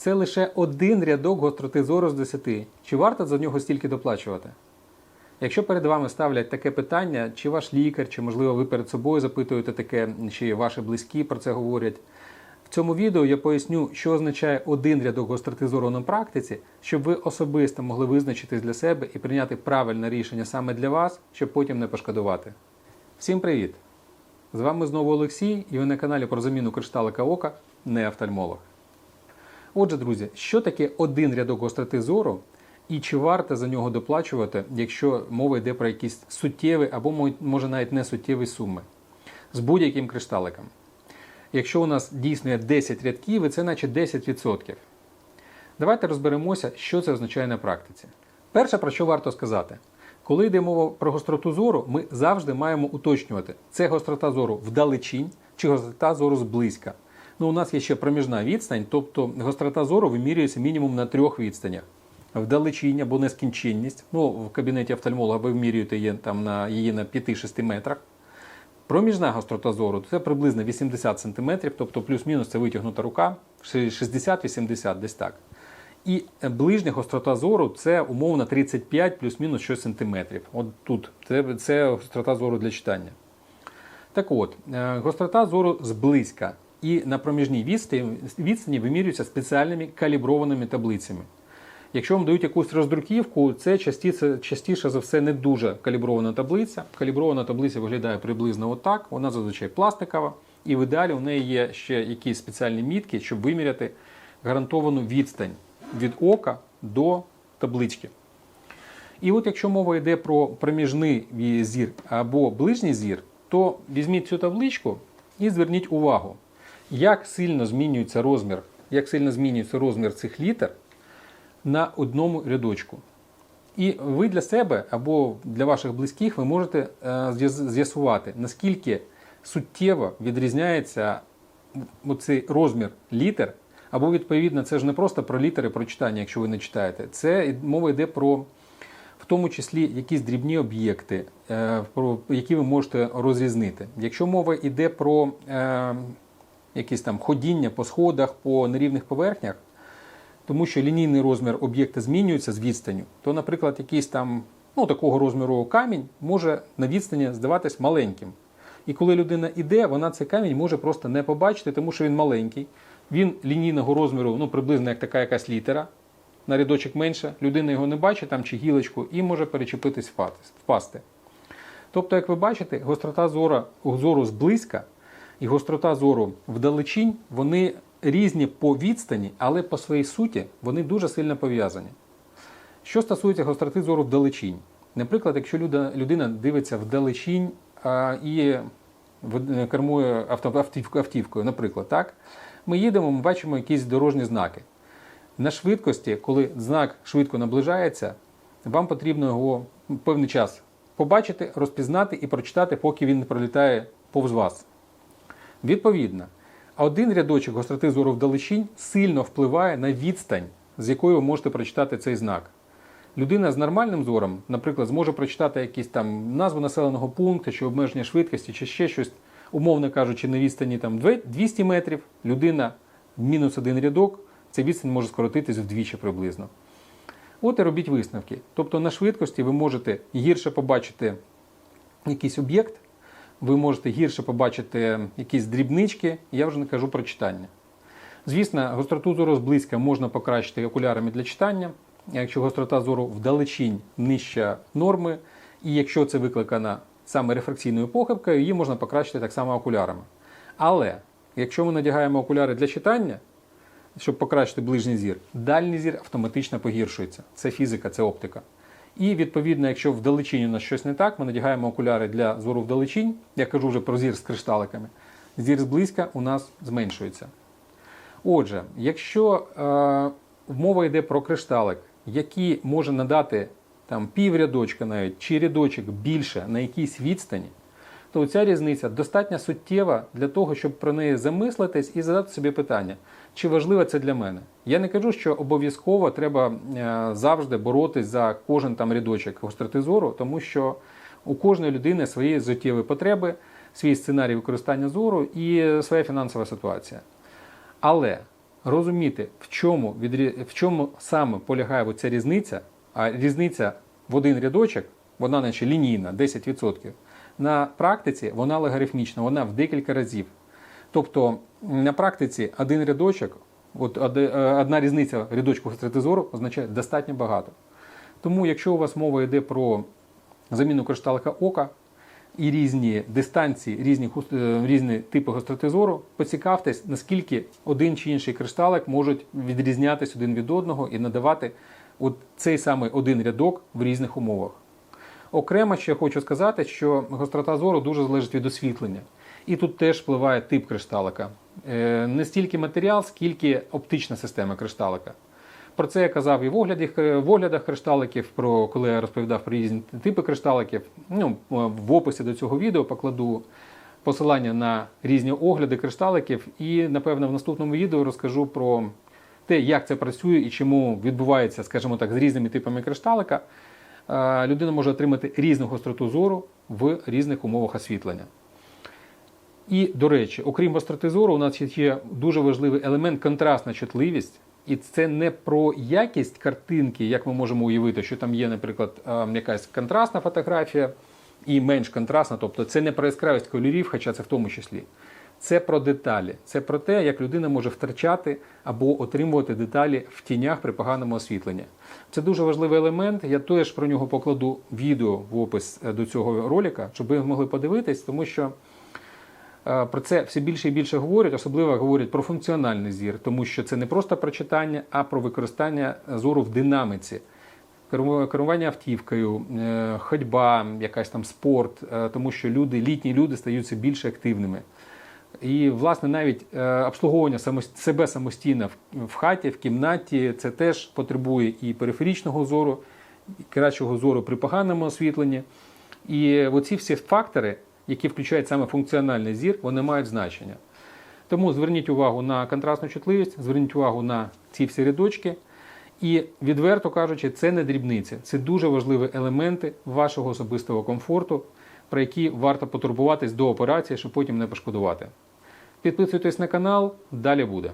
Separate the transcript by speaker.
Speaker 1: Це лише один рядок гостроти зору з 10. Чи варто за нього стільки доплачувати? Якщо перед вами ставлять таке питання, чи ваш лікар, чи можливо ви перед собою запитуєте таке, чи ваші близькі про це говорять. В цьому відео я поясню, що означає один рядок гостроти зору на практиці, щоб ви особисто могли визначитись для себе і прийняти правильне рішення саме для вас, щоб потім не пошкодувати. Всім привіт! З вами знову Олексій, і ви на каналі про заміну кришталика ока не офтальмолог. Отже, друзі, що таке один рядок гостроти зору і чи варто за нього доплачувати, якщо мова йде про якісь суттєві або може навіть не суттєві суми з будь-яким кришталиком? Якщо у нас дійсно є 10 рядків, і це наче 10%. Давайте розберемося, що це означає на практиці. Перше, про що варто сказати, коли йде мова про гостроту зору, ми завжди маємо уточнювати, це гострота зору вдалечінь чи гострота зору зблизька. Ну, у нас є ще проміжна відстань, тобто гострота зору вимірюється мінімум на трьох відстанях. Вдалечінь або нескінченність. Ну, в кабінеті офтальмолога ви вимірюєте її, там, на, її на 5-6 метрах. Проміжна гострота зору це приблизно 80 см, тобто плюс-мінус це витягнута рука, 60-80 десь так. І ближня гострота зору це умовно 35 плюс-мінус 6 см. От тут це, це гострота зору для читання. Так от, е, гострота зору зблизька і на проміжній відстані, вимірюється спеціальними каліброваними таблицями. Якщо вам дають якусь роздруківку, це частіше, частіше за все не дуже калібрована таблиця. Калібрована таблиця виглядає приблизно отак. Вона зазвичай пластикова, і в ідеалі у неї є ще якісь спеціальні мітки, щоб виміряти гарантовану відстань від ока до таблички. І от якщо мова йде про проміжний зір або ближній зір, то візьміть цю табличку і зверніть увагу, як сильно змінюється розмір, як сильно змінюється розмір цих літер на одному рядочку. І ви для себе або для ваших близьких ви можете е, з'ясувати, наскільки суттєво відрізняється оцей розмір літер, або відповідно, це ж не просто про літери, про читання, якщо ви не читаєте. Це мова йде про в тому числі якісь дрібні об'єкти, е, про які ви можете розрізнити. Якщо мова йде про е, якісь там ходіння по сходах, по нерівних поверхнях, тому що лінійний розмір об'єкта змінюється з відстанню, то, наприклад, якийсь там ну, такого розміру камінь може на відстані здаватись маленьким. І коли людина йде, вона цей камінь може просто не побачити, тому що він маленький. Він лінійного розміру, ну приблизно як така якась літера, на рядочок менше, людина його не бачить там чи гілочку і може перечепитись впасти. Тобто, як ви бачите, гострота зору, зору зблизька і гострота зору вдалечінь, вони різні по відстані, але по своїй суті вони дуже сильно пов'язані. Що стосується гостроти зору вдалечінь, наприклад, якщо людина дивиться вдалечінь а, і в- кермує автівкою, наприклад, так, ми їдемо, ми бачимо якісь дорожні знаки. На швидкості, коли знак швидко наближається, вам потрібно його певний час побачити, розпізнати і прочитати, поки він не пролітає повз вас. Відповідно, один рядочок гостроти зору вдалечінь сильно впливає на відстань, з якою ви можете прочитати цей знак. Людина з нормальним зором, наприклад, зможе прочитати якісь там назву населеного пункту чи обмеження швидкості, чи ще щось, умовно кажучи, на відстані там 200 метрів. Людина мінус один рядок, ця відстань може скоротитись вдвічі приблизно. От і робіть висновки. Тобто на швидкості ви можете гірше побачити якийсь об'єкт, ви можете гірше побачити якісь дрібнички, я вже не кажу про читання. Звісно, гостроту зору зблизька можна покращити окулярами для читання, якщо гострота зору вдалечінь нижча норми, і якщо це викликано саме рефракційною похибкою, її можна покращити так само окулярами. Але якщо ми надягаємо окуляри для читання, щоб покращити ближній зір, дальній зір автоматично погіршується. Це фізика, це оптика. І відповідно, якщо вдалечінь у нас щось не так, ми надягаємо окуляри для зору вдалечінь. Я кажу вже про зір з кришталиками. Зір зблизька у нас зменшується. Отже, якщо е, мова йде про кришталик, який може надати там пів рядочка навіть чи рядочок більше на якійсь відстані, то ця різниця достатньо суттєва для того, щоб про неї замислитись і задати собі питання, чи важливо це для мене. Я не кажу, що обов'язково треба е, завжди боротись за кожен там рядочок гостроти зору, тому що у кожної людини свої життєві потреби, свій сценарій використання зору і своя фінансова ситуація. Але розуміти, в чому, в чому саме полягає оця різниця, а різниця в один рядочок, вона наче лінійна, 10%. На практиці вона логарифмічна, вона в декілька разів. Тобто на практиці один рядочок, от е, одна різниця рядочку гостроти означає достатньо багато. Тому, якщо у вас мова йде про заміну кришталика ока і різні дистанції, різні, е, різні типи гостротизору, поцікавтесь, наскільки один чи інший кришталик можуть відрізнятися один від одного і надавати от цей самий один рядок в різних умовах. Окремо ще хочу сказати, що гострота зору дуже залежить від освітлення. І тут теж впливає тип кришталика. Е, Не стільки матеріал, скільки оптична система кришталика. Про це я казав і в, огляді, в оглядах кришталиків, про, коли я розповідав про різні типи кришталиків. Ну, в описі до цього відео покладу посилання на різні огляди кришталиків. І, напевно, в наступному відео розкажу про те, як це працює і чому відбувається, скажімо так, з різними типами кришталика. Е, Людина може отримати різну гостроту зору в різних умовах освітлення. І, до речі, окрім гостроти зору, у нас є дуже важливий елемент контрастна чутливість. І це не про якість картинки, як ми можемо уявити, що там є, наприклад, е, якась контрастна фотографія і менш контрастна. Тобто це не про яскравість кольорів, хоча це в тому числі. Це про деталі. Це про те, як людина може втрачати або отримувати деталі в тінях при поганому освітленні. Це дуже важливий елемент. Я теж про нього покладу відео в опис е, до цього ролика, щоб ви могли подивитись, тому що. Е, Про це все більше і більше говорять, особливо говорять про функціональний зір, тому що це не просто про читання, а про використання зору в динаміці, Керу- керування автівкою, е, ходьба, якась там спорт, е, тому що люди, літні люди стаються більш активними. І, власне, навіть е, обслуговування себе самостійно в хаті, в кімнаті, це теж потребує і периферічного зору, і кращого зору при поганому освітленні. І оці всі фактори, які включають саме функціональний зір, вони мають значення. Тому зверніть увагу на контрастну чутливість, зверніть увагу на ці всі рядочки. І відверто кажучи, це не дрібниці, це дуже важливі елементи вашого особистого комфорту, про які варто потурбуватись до операції, щоб потім не пошкодувати. Підписуйтесь на канал, далі буде.